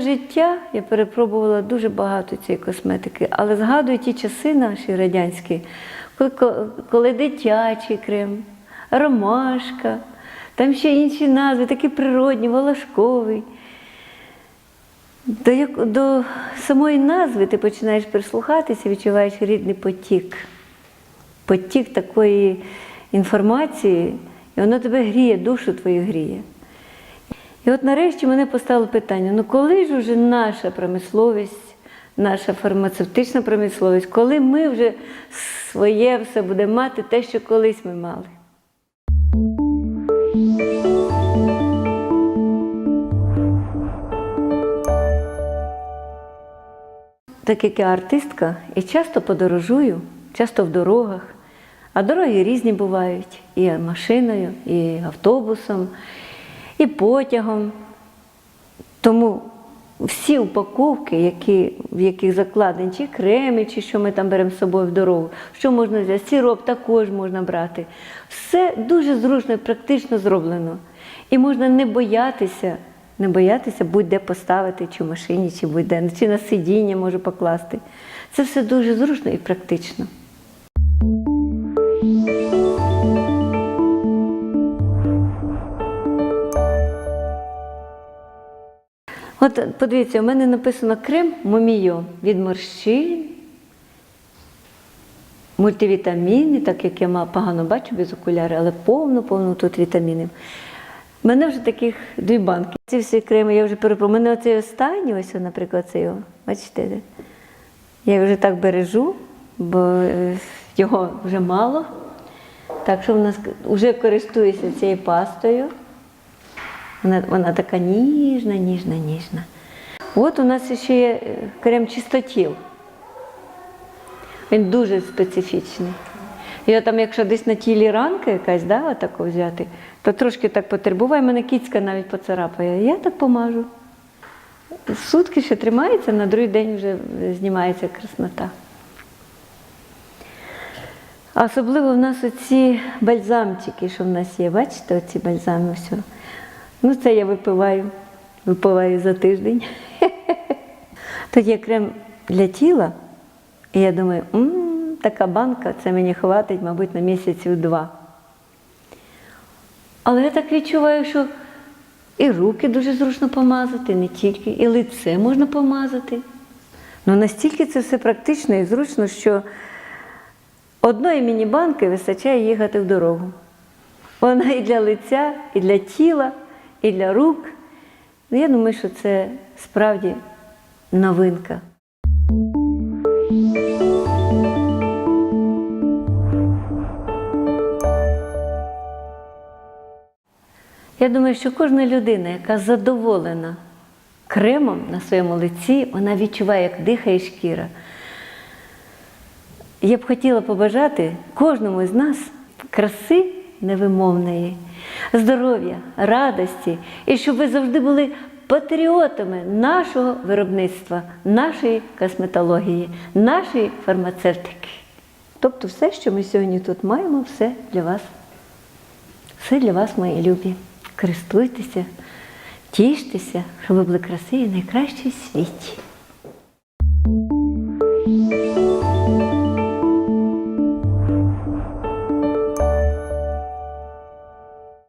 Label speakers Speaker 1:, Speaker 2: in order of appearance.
Speaker 1: життя я перепробувала дуже багато цієї косметики, але згадую ті часи наші радянські, коли, коли дитячий крем, ромашка, там ще інші назви, такі природні, волошковий. До, як- до самої назви ти починаєш прислухатися, відчуваєш рідний потік. Потік такої інформації, і воно тебе гріє, душу твою гріє. І от нарешті мене поставило питання: ну коли ж уже наша промисловість, наша фармацевтична промисловість, коли ми вже своє все будемо мати те, що колись ми мали? Так як я артистка і часто подорожую, часто в дорогах, а дороги різні бувають і машиною, і автобусом, і потягом. Тому всі упаковки, які, в яких закладені чи креми, чи що ми там беремо з собою в дорогу, що можна взяти, сироп також можна брати. Все дуже зручно і практично зроблено. І можна не боятися, не боятися будь-де поставити, чи в машині, чи будь-де, чи на сидіння можу покласти. Це все дуже зручно і практично. От подивіться, у мене написано крем Момійо від морщин, мультивітаміни, так як я погано бачу без окуляри, але повно-повно тут вітамінів. У мене вже таких дві банки. Ці всі креми я вже перепробувала. У мене оцей останній, ось, наприклад, цей, бачите, я вже так бережу, бо е, його вже мало. Так що в нас вже користуюся цією пастою. Вона, вона така ніжна, ніжна, ніжна. От у нас ще є е, крем чистотіл. Він дуже специфічний. Я там, якщо десь на тілі ранка якась, да, отаку взяти, то трошки так потербуває, мене кіцька навіть поцарапає. Я так помажу. Сутки ще тримається, на другий день вже знімається краснота. Особливо в нас оці бальзамчики, що в нас є, бачите, оці бальзами все. Ну, це я випиваю, випиваю за тиждень. Тут є крем для тіла, і я думаю, м така банка, це мені хватить, мабуть, на місяців два. Але я так відчуваю, що і руки дуже зручно помазати, не тільки, і лице можна помазати. Ну настільки це все практично і зручно, що одної міні-банки вистачає їхати в дорогу. Вона і для лиця, і для тіла, і для рук. Ну, я думаю, що це справді новинка. Я думаю, що кожна людина, яка задоволена кремом на своєму лиці, вона відчуває, як дихає шкіра. Я б хотіла побажати кожному з нас краси невимовної, здоров'я, радості, і щоб ви завжди були патріотами нашого виробництва, нашої косметології, нашої фармацевтики. Тобто все, що ми сьогодні тут маємо, все для вас. Все для вас, мої любі. Користуйтеся, тіштеся, щоб ви були красиві найкращі в світі.